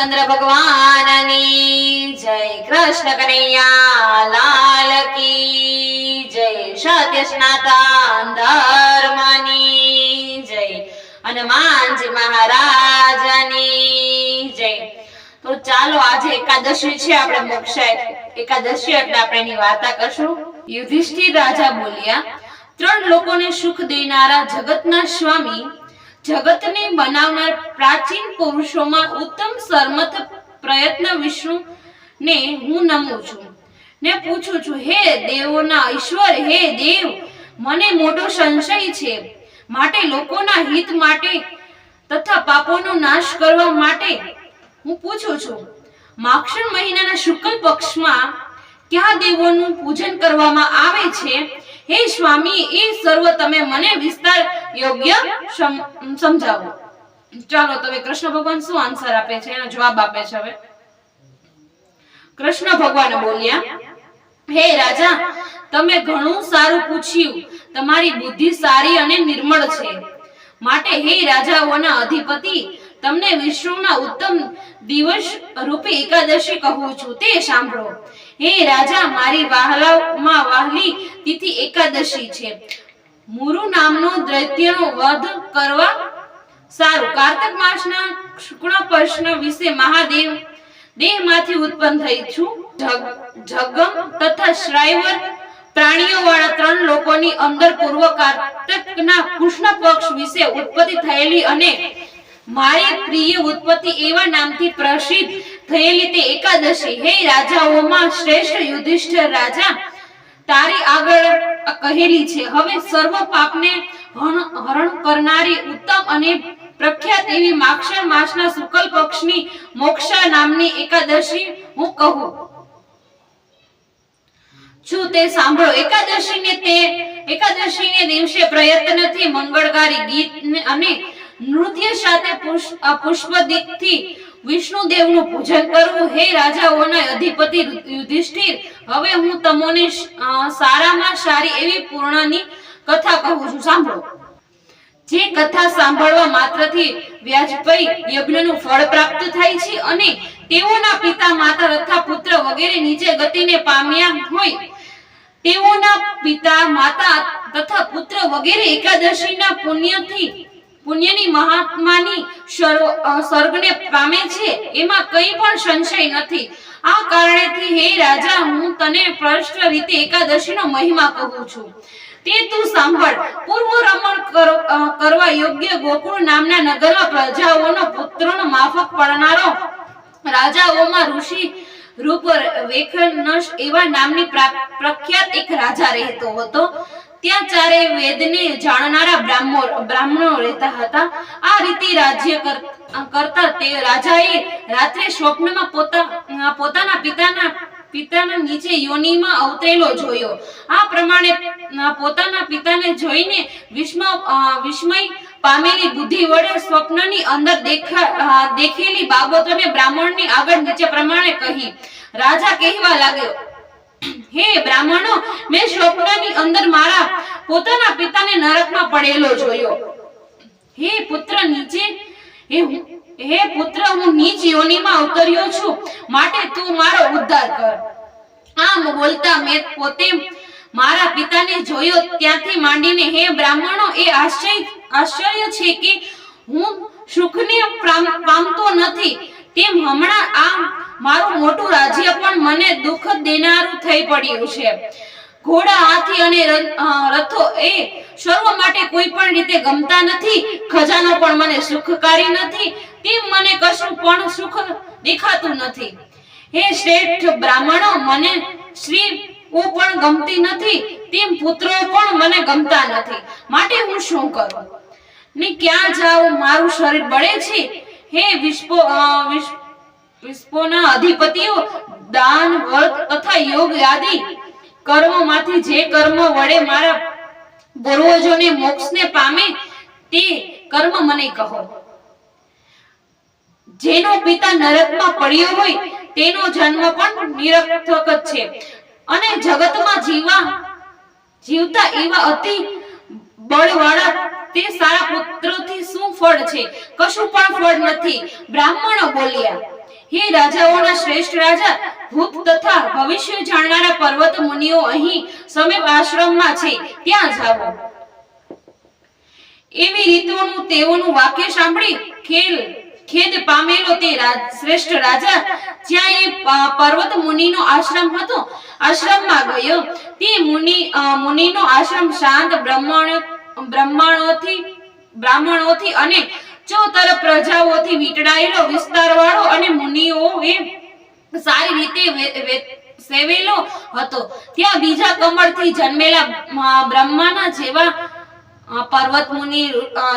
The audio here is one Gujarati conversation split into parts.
રામચંદ્ર ભગવાનની. જય કૃષ્ણ કનૈયા લાલ કી. જય સત્ય સનાતન ધર્મની. જય હનુમાનજી મહારાજની. જય. તો ચાલો આજે એકાદશી છે આપણે મોક્ષાય એકાદશી એટલે આપણે એની વાર્તા કરશું. યુધિષ્ઠિર રાજા બોલ્યા, ત્રણ લોકોને સુખ દેનારા જગતના સ્વામી જગતને બનાવનાર પ્રાચીન પુરુષોમાં ઉત્તમ સરમથ પ્રયત્ન વિષ્ણુ ને હું નમું છું. ને પૂછું છું, હે દેવોના ઈશ્વર, હે દેવ, મને મોટો સંશય છે. માટે લોકોના હિત માટે તથા પાપોનો નાશ કરવા માટે હું પૂછું છું, માક્ષર મહિનાના શુક્લ પક્ષમાં ક્યાં દેવોનું પૂજન કરવામાં આવે છે? હે સ્વામી, એ સર્વ તમે મને વિસ્તાર યોગ્ય સમજાવો. ચાલો, તો કૃષ્ણ ભગવાન શું આન્સર આપે છે? એનો જવાબ આપે છે હવે. કૃષ્ણ ભગવાન બોલ્યા, હે રાજા, તમે ઘણું સારું પૂછ્યું. તમારી બુદ્ધિ સારી અને નિર્મળ છે. માટે હે રાજાઓના અધિપતિ, તમને વિષ્ણુના ઉત્તમ દિવસ રૂપે એકાદશી કહું છું. તે સાંભળો. હે રાજા, મારી વાહલામાં વાહલી તિથિ એકાદશી છે. મુરુ નામનો દૈત્યનો વધ કરવા સારું. કાર્તક માસના શુક્લ પક્ષના વિશે મહાદેવ દેહમાંથી ઉત્પન્ન થઈ છું. જગમ તથા શ્રાઈવર પ્રાણીઓ વાળા ત્રણ લોકોની અંદર પૂર્વ કાર્તકના કૃષ્ણ પક્ષ વિશે ઉત્પત્તિ થયેલી અને મારી પ્રિય ઉત્પત્તિ એવા નામથી પ્રસિદ્ધ થયેલી તે એકાદશી. હે રાજાઓમાં શ્રેષ્ઠ યુધિષ્ઠિર રાજા, તારી આગળ કહેલી છે. હવે સર્વ પાપને હરણ કરનારી ઉત્તમ અને પ્રખ્યાત એવી માક્ષર માસના શુકલ પક્ષની મોક્ષા નામની એકાદશી હું કહું. છું તે સાંભળો. એકાદશીને તે, એકાદશીને દિવસે પ્રયત્નથી મંગળકારી ગીત અને નૃત્ય સાથે પુષ્પ પુષ્પદીપથી વિષ્ણુદેવનું પૂજન કરવું હે રાજાઓના અધિપતિ યુધિષ્ઠિર. હવે હું તમને સારામાં સારી એવી પૂર્ણની કથા કહું છું. સાંભળો. જે કથા સાંભળવા માત્રથી વ્યાજપઈ યજ્ઞનું ફળ પ્રાપ્ત થાય છે અને તેઓના પિતા માતા તથા પુત્ર વગેરે નીચે ગતિને પામ્યા હોય, તેઓના પિતા માતા તથા પુત્ર વગેરે એકાદશીના પુણ્યથી પુણ્યની મહાત્માની સ્વર્ગને પામે છે, એમાં કંઈ પણ સંશય નથી. આ કારણેથી હે રાજા, હું તને સ્પષ્ટ રીતે એકાદશીનો મહિમા કહું છું. તે તું સાંભળ. પૂર્વ રમણ કરવા યોગ્ય ગોકુળ નામના નગરમાં પ્રજાઓનો પુત્રનો માફક પડનારો રાજાઓમાં ઋષિ રૂપ વેખનશ એવા નામની પ્રખ્યાત એક રાજા રહેતો હતો. ત્યાં ચારે વેદને જાણનારા બ્રાહ્મણો બ્રાહ્મણો રહેતા હતા. આ રીતે રાજ્ય કરતા તે રાજાએ રાત્રે સ્વપ્નમાં પોતા પોતાના પિતાના પિતાના નીચે યોનિમાં અવતરેલો જોયો. આ પ્રમાણે પોતાના પિતાને જોઈને વિસ્મ વિસ્મય પામેલી બુદ્ધિ વડે સ્વપ્નની અંદર દેખા દેખેલી બાબતોને બ્રાહ્મણની આગળ નીચે પ્રમાણે કહી. રાજા કહેવા લાગ્યો હે બ્રાહ્મણો, મેં સ્વપ્નની અંદર મારા પોતાના પિતાને નરકમાં પડેલો જોયો. હે પુત્ર નીચે, હે હે પુત્ર, હું નીચ યોનિમાં ઉતર્યો છું. માટે તું મારો ઉદ્ધાર કર. આમ બોલતા મેં પોતે મારા પિતાને જોયો. ત્યાંથી માંડીને હે બ્રાહ્મણો, એ આશ્ચર્ય આશ્ચર્ય છે કે હું સુખને પામતો નથી. તેમ હમણાં આ મારું મોટું રાજ્ય પણ મને દુઃખ દેનારું થઈ પડ્યું છે. ઘોડા હાથી અને રથો એ સર્વ માટે કોઈ પણ રીતે ગમતા નથી, ખજાનો પણ મને સુખકારી નથી, તેમ મને કશું પણ સુખ દેખાતું નથી. હે શ્રેષ્ઠ બ્રાહ્મણો, મને શ્રી ઓ પણ ગમતી નથી, તેમ પુત્રો પણ મને ગમતા નથી. માટે હું શું કરું? ને ક્યાં જાઉં? મારું શરીર બળે છે? હે વિશ્વ વિશ્વના અધિપતિઓ, દાન, વર્ત તથા યોગ આદિ કર્મમાંથી જે કર્મ વડે મારા પૂર્વજોને મોક્ષને પામે તે કર્મ મને કહો. જેનો પિતા નરકમાં પડ્યો હોય તેનો જન્મ પણ નિરર્થક છે. અને જગતમાં જીવા, જીવતા એવા અતિ બળવાળા તે સારા પુત્રથી શું ફળ છે? કશું પણ ફળ નથી. બ્રાહ્મણો બોલ્યા, હે રાજાઓના શ્રેષ્ઠ રાજા, ભૂત તથા ભવિષ્ય જાણનારા પર્વત મુનિઓ અહીં સમીપ આશ્રમમાં છે. ત્યાં જાઓ. એવી રીતોનું તેઓનું વાક્ય સાંભળી ખેલ, ખેદ પામેલો તે શ્રેષ્ઠ રાજા, જ્યાં એ પર્વત મુનિનો આશ્રમ હતો, આશ્રમમાં ગયો. તે મુનિ મુનિનો આશ્રમ શાંત બ્રહ્મણ બ્રાહ્મણોથી અને ચોતર પ્રજાઓથી વીંટળાયેલો વિસ્તારવાળો અને મુનિઓએ સારી રીતે સેવેલો હતો. ત્યાં બીજા કમળથી જન્મેલા બ્રહ્માના જેવા પર્વત મુનિ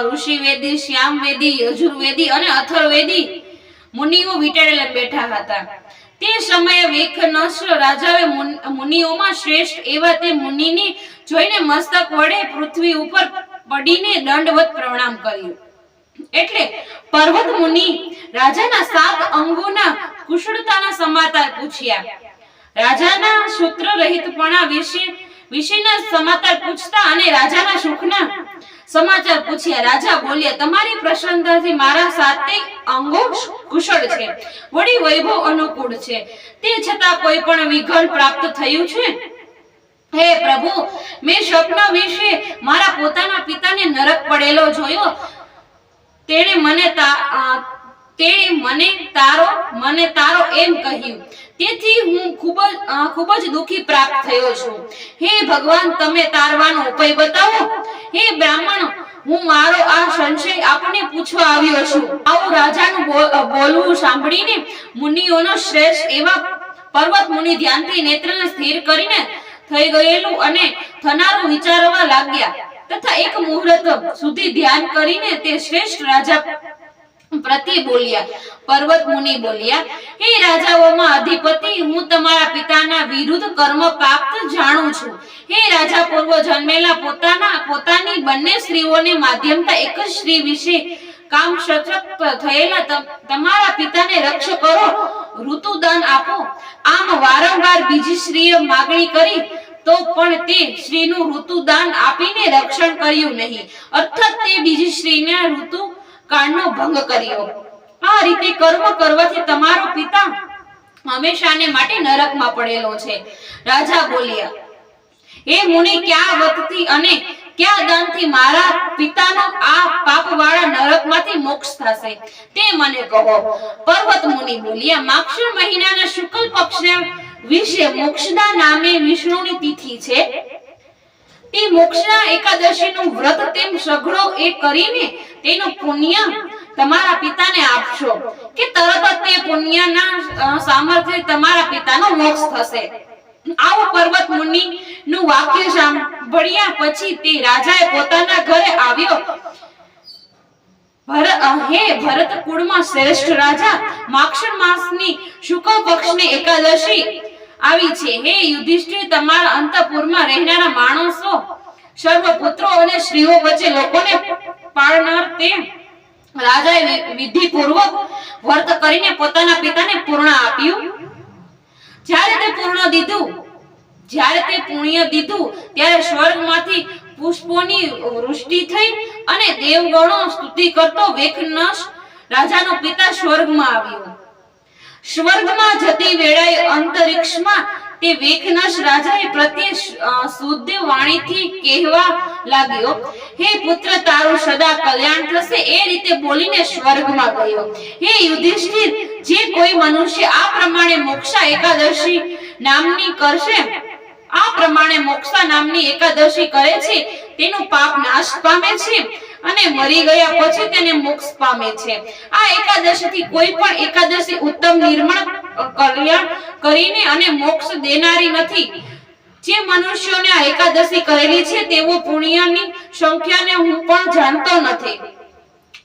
ઋષિ વેદી શ્યામ વેદી યજુર્વેદી અને અથર્વેદી મુનિઓ વીંટળેલા બેઠા હતા. તે સમયે વેખનશ રાજાએ મુન- મુનિઓમાં શ્રેષ્ઠ એવા તે મુનિને જોઈને મસ્તક વડે પૃથ્વી ઉપર પડીને દંડવત પ્રણામ કર્યું. એટલે પર્વત મુનિ રાજાના સાત અંગોના કુશળતાના સમાચાર પૂછ્યા. રાજાના સૂત્ર રહિતપણા વિશે, વિશેના સમાચાર પૂછતા અને રાજાના સુખના સમાચાર પૂછ્યા રાજા બોલ્યા તમારી પ્રસન્નતાથી મારા સાતે અંગો કુશળ છે. વળી વૈભવ અનુકૂળ છે. તે છતાં કોઈ પણ વિઘન પ્રાપ્ત થયું છે? હે પ્રભુ, મેં સ્વપ્ન વિશે મારા પોતાના પિતાને નરક પડેલો જોયો. તેણે મને તા મને તારો મને તારો એમ કહ્યું. તેથી હું ખૂબ જ ખૂબ જ દુખી પ્રાપ્ત થયો છું. હે ભગવાન, તમે તારવાનો ઉપાય બતાવો. હે બ્રાહ્મણ, હું મારો આ સંશય આપને પૂછવા આવ્યો છું. આવું રાજાનું બોલવું સાંભળીને મુનિઓનો શ્રેષ્ઠ એવા પર્વત મુનિ ધ્યાનથી નેત્રને સ્થિર કરીને થઈ ગયેલું અને થનારું વિચારવા લાગ્યા. તથા એક મુહૂર્ત સુધી ધ્યાન કરીને તે શ્રેષ્ઠ રાજા પ્રતિ બોલ્યા, પર્વત મુનિ બોલ્યા, હે રાજાઓમાં અધિપતિ, હું તમારા પિતાના વિરુદ્ધ કર્મ પ્રાપ્ત જાણું છું. હે રાજા પૂર્વ જન્મેલા પોતાના, પોતાની બંને સ્ત્રીઓને માધ્યમતા એક જ સ્ત્રી વિશે રક્ષ કરો, ઋતુદાન આપો. આમ વારંવાર બીજી સ્ત્રીએ માગણી કરી, તો પણ તે સ્ત્રીનું ઋતુદાન આપીને રક્ષણ કર્યું નહીં. અર્થાત તે બીજી સ્ત્રીના ઋતુ કાળનો ભંગ કર્યો. આ રીતે કર્મ કરવાથી તમારો પિતા હંમેશાને માટે નરકમાં પડેલો છે. રાજા બોલ્યા એ મુનિ, ક્યાં વતથી અને ક્યાં દાનથી મારા પિતાનો આ પાપવાળા નરકમાંથી મોક્ષ થશે? તે મને કહો. પર્વત મુનિ બોલ્યા, માક્ષર મહિનાના શુક્લ પક્ષના વિશે મોક્ષદા નામે વિષ્ણુની તિથિ છે. તે મોક્ષના એકાદશીનું વ્રત તેમ સઘળો એ કરીને તેનું પુણ્ય તમારા પિતાને આપશો. કે તરત જ તે પુણ્યના સામર્થ્ય તમારા પિતાનો મોક્ષ થશે. આવું પર્વત મુનિ નું વાક્ય સાંભળ્યા પછી તે રાજાએ પોતાના ઘરે આવ્યો. હે ભરત કુળમાં શ્રેષ્ઠ રાજા, માક્ષર માસની શુક્લ પક્ષની એકાદશી આવી છે. હે યુધિષ્ઠિર, તમારા અંતપુરમાં રહેનારા માણસો સર્વ પુત્રો અને સ્ત્રીઓ વચ્ચે લોકોને પાળનાર તે રાજાએ વિધિપૂર્વક વર્ત કરીને પોતાના પિતાને પૂર્ણ આપ્યું. જ્યારે તે પૂર્ણ દીધું, જ્યારે તે પુણ્ય દીધું, ત્યારે સ્વર્ગમાંથી પુષ્પોની વૃષ્ટિ થઈ અને દેવગણો સ્તુતિ કરતો વેખનશ રાજાનો પિતા સ્વર્ગમાં આવ્યો. સ્વર્ગમાં જતી વેળાએ અંતરિક્ષમાં તે વેખનાશ રાજાએ પ્રત્યે શુદ્ધ વાણીથી કહેવા લાગ્યો, હે પુત્ર, તારું સદા કલ્યાણ થશે. એ રીતે બોલીને સ્વર્ગમાં ગયો. હે યુધિષ્ઠિર, જે કોઈ મનુષ્ય આ પ્રમાણે મોક્ષા એકાદશી નામની કરશે, આ પ્રમાણે મોક્ષા નામની એકાદશી કરે છે, તેનું પાપ નાશ પામે છે અને મરી ગયા પછી તેને મોક્ષ પામે છે. આ એકાદશીથી કોઈ પણ એકાદશી ઉત્તમ નિર્મળ કલ્યાણ કરીને અને મોક્ષ દેનારી નથી. જે મનુષ્યોને એકાદશી કરેલી છે, તેઓ પુણ્યની સંખ્યાને હું પણ જાણતો નથી.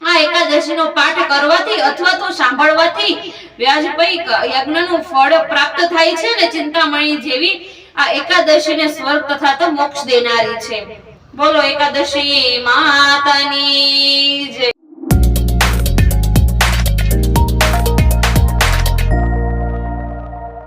આ એકાદશીનો પાઠ કરવાથી અથવા તો સાંભળવાથી વ્યાજપૈક યજ્ઞનું ફળ પ્રાપ્ત થાય છે ને ચિંતામણી જેવી આ એકાદશીને સ્વર્ગ તથા તો મોક્ષ દેનારી છે. બોલો એકાદશી માતાની જય.